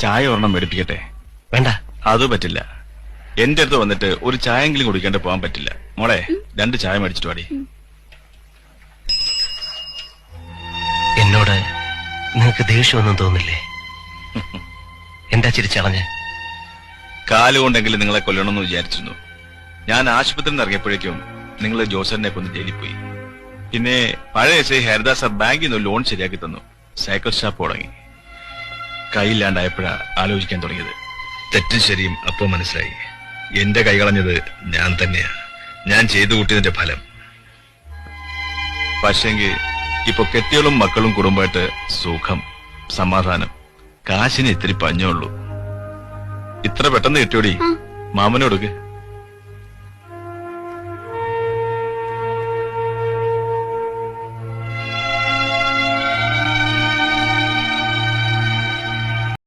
ചായ ഒരെണ്ണം മേടിപ്പിക്കട്ടെ? വേണ്ട. അത് പറ്റില്ല. എന്റെ അടുത്ത് വന്നിട്ട് ഒരു ചായെങ്കിലും കുടിക്കാണ്ട് പോകാൻ പറ്റില്ല. മോളെ രണ്ട് ചായ മേടിച്ചിട്ട് വാടി. എന്നോട് നിങ്ങൾക്ക് ദേഷ്യമൊന്നും തോന്നില്ലേ? എന്താ ചിരിച്ചളഞ്ഞ് കാലുകൊണ്ടെങ്കിലും നിങ്ങളെ കൊല്ലണമെന്ന് വിചാരിച്ചിരുന്നു. ഞാൻ ആശുപത്രിയിൽ നിന്ന് ഇറങ്ങിയപ്പോഴേക്കും നിങ്ങൾ ജോസറിനെ കൊന്ന് ജയിലിൽ പോയി. പിന്നെ പഴയ എസ് ഐ ഹരിദാസ് ബാങ്കിൽ നിന്ന് ലോൺ ശരിയാക്കി തന്നു. സൈക്കിൾ ഷാപ്പ് തുടങ്ങി. കൈയില്ലാണ്ടായപ്പോഴാ ആലോചിക്കാൻ തുടങ്ങിയത്. തെറ്റും ശരിയും അപ്പോ മനസ്സിലായി. എന്റെ കൈ കളഞ്ഞത് ഞാൻ തന്നെയാ. ഞാൻ ചെയ്തു കൂട്ടിയതിന്റെ ഫലം. പക്ഷെങ്കിൽ ഇപ്പൊ കെട്ടികളും മക്കളും കുടുംബമായിട്ട് സുഖം സമാധാനം കാശിന് ഇത്തിരി പഞ്ഞുള്ളൂ ഇത്ര പെട്ടെന്ന് കിട്ടിയോടി? മാമനോടുക്ക്